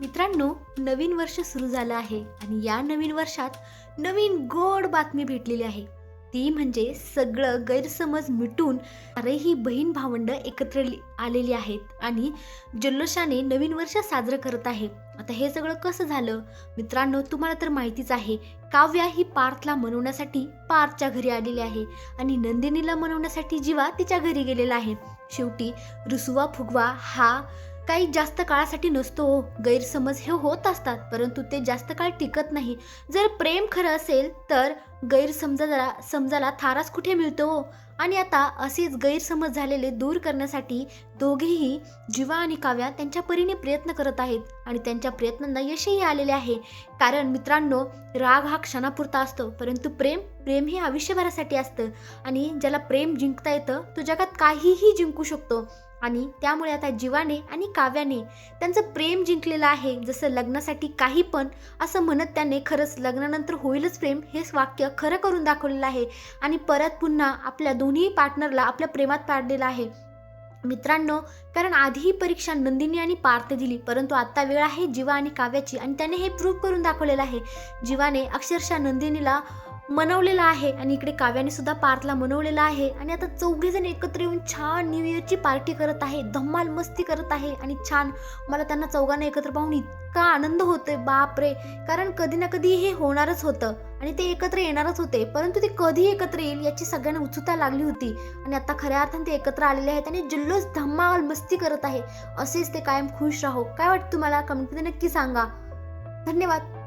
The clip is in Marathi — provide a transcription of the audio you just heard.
मित्रांनो नवीन वर्ष सुरू झालं आहे आणि या नवीन वर्षात नवीन गोड बातमी भेटलेली आहे. ती म्हणजे सगळं गैरसमज मिटून अरे ही बहीण भावंड एकत्र आलेली आहेत आणि जल्लोषाने नवीन वर्ष साजरं करत आहे. आता हे सगळं कसं झालं? मित्रांनो तुम्हाला तर माहितीच आहे काव्या ही पार्थला मनवण्यासाठी पार्थच्या घरी आलेली आहे आणि नंदिनीला मनवण्यासाठी जीवा तिच्या घरी गेलेला आहे. शेवटी रुसवा फुगवा हा काही जास्त काळासाठी नसतो हो. गैरसमज हे होत असतात परंतु ते जास्त काळ टिकत नाही. जर प्रेम खरं असेल तर गैरसमजाला समजाला थाराच कुठे मिळतो हो. आणि आता असेच गैरसमज झालेले दूर करण्यासाठी दोघेही जीवा आणि काव्या त्यांच्या परीने प्रयत्न करत आहेत आणि त्यांच्या प्रयत्नांना यशही आलेले आहे. कारण मित्रांनो राग हा क्षणापुरता असतो परंतु प्रेम प्रेम हे आयुष्यभरासाठी असतं. आणि ज्याला प्रेम जिंकता येतं तो जगात काहीही जिंकू शकतो. आणि त्यामुळे आता जीवाने आणि काव्याने त्यांचं प्रेम जिंकलेलं आहे. जसं लग्नासाठी काही पण असं म्हणत त्याने खरंच लग्नानंतर होईलच प्रेम हेच वाक्य खरं करून दाखवलेलं आहे. आणि परत पुन्हा आपल्या दोन्ही पार्टनरला आपल्या प्रेमात पाडलेलं आहे. मित्रांनो कारण आधी ही परीक्षा नंदिनी आणि पार्थ दिली परंतु आत्ता वेळ आहे जीवा आणि काव्याची आणि त्याने हे प्रूव्ह करून दाखवलेलं आहे. जीवाने अक्षरशः नंदिनीला मनवलेलं आहे. आणि इकडे काव्याने सुद्धा पार्थला मनवलेला आहे. आणि आता चौघे जण एकत्र येऊन छान न्यू इयरची पार्टी करत आहे. धम्माल मस्ती करत आहे. आणि छान मला त्यांना चौघांना एकत्र पाहून इतका आनंद होतोय. बाप रे कारण कधी ना कधी हे होणारच होतं. आणि ते एकत्र येणारच होते. परंतु ते कधी एकत्र येईल याची सगळ्यांना उत्सुकता लागली होती. आणि आता खऱ्या अर्थाने ते एकत्र आलेले आहेत आणि जल्लोष धम्माल मस्ती करत आहे. असेच ते कायम खुश राहो. काय वाटतं तुम्हाला? कमेंटमध्ये नक्की सांगा. धन्यवाद.